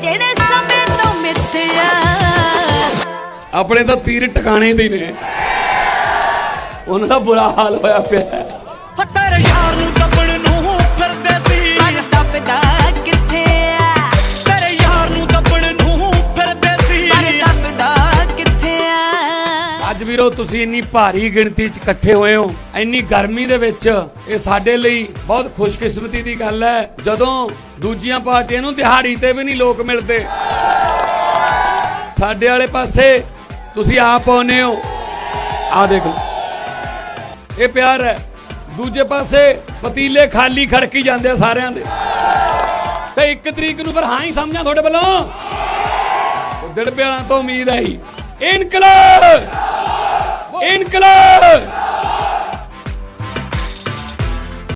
ਜਿਹੜੇ ਸਮੇਂ ਤੋਂ ਮਿੱਥਿਆ। ਆਪਣੇ ਤਾਂ ਤੀਰ ਟਿਕਾਣੇ ਦੇ ਨੇ। ਉਹਨਾਂ ਦਾ ਬੁਰਾ ਹਾਲ ਹੋਇਆ ਪਿਆ। ਹੋ ਤੇਰੇ ਯਾਰ ਨੂੰ ਅੱਜ ਵੀਰੋ ਤੁਸੀਂ ਇੰਨੀ ਭਾਰੀ ਗਿਣਤੀ 'ਚ ਇਕੱਠੇ ਹੋਏ ਹੋ, ਇੰਨੀ ਗਰਮੀ ਦੇ ਵਿੱਚ, ਇਹ ਸਾਡੇ ਲਈ ਬਹੁਤ ਖੁਸ਼ਕਿਸਮਤੀ ਦੀ ਗੱਲ ਹੈ। ਜਦੋਂ ਦੂਜੀਆਂ ਪਾਰਟੀਆਂ ਨੂੰ ਦਿਹਾੜੀ ਤੇ ਵੀ ਨਹੀਂ ਲੋਕ ਮਿਲਦੇ। ਸਾਡੇ ਵਾਲੇ ਪਾਸੇ ਤੁਸੀਂ ਆਪ ਆਉਨੇ ਹੋ। ਆ ਦੇਖੋ ਇਹ ਪਿਆਰ ਹੈ। ਦੂਜੇ ਪਾਸੇ ਪਤੀਲੇ ਖਾਲੀ ਖੜਕੀ ਜਾਂਦੇ ਆ ਸਾਰਿਆਂ ਦੇ। ਤੇ ਇੱਕ ਤਰੀਕ ਨੂੰ ਫਿਰ ਹਾਂ ਹੀ ਸਮਝਾਂ ਤੁਹਾਡੇ ਵੱਲੋਂ। ਉਹ ਦਿੜਬਿਆਲਾਂ ਤੋਂ ਉਮੀਦ ਆਈ। ਇਨਕਲਾਬ ਇਨਕਲਾਬ!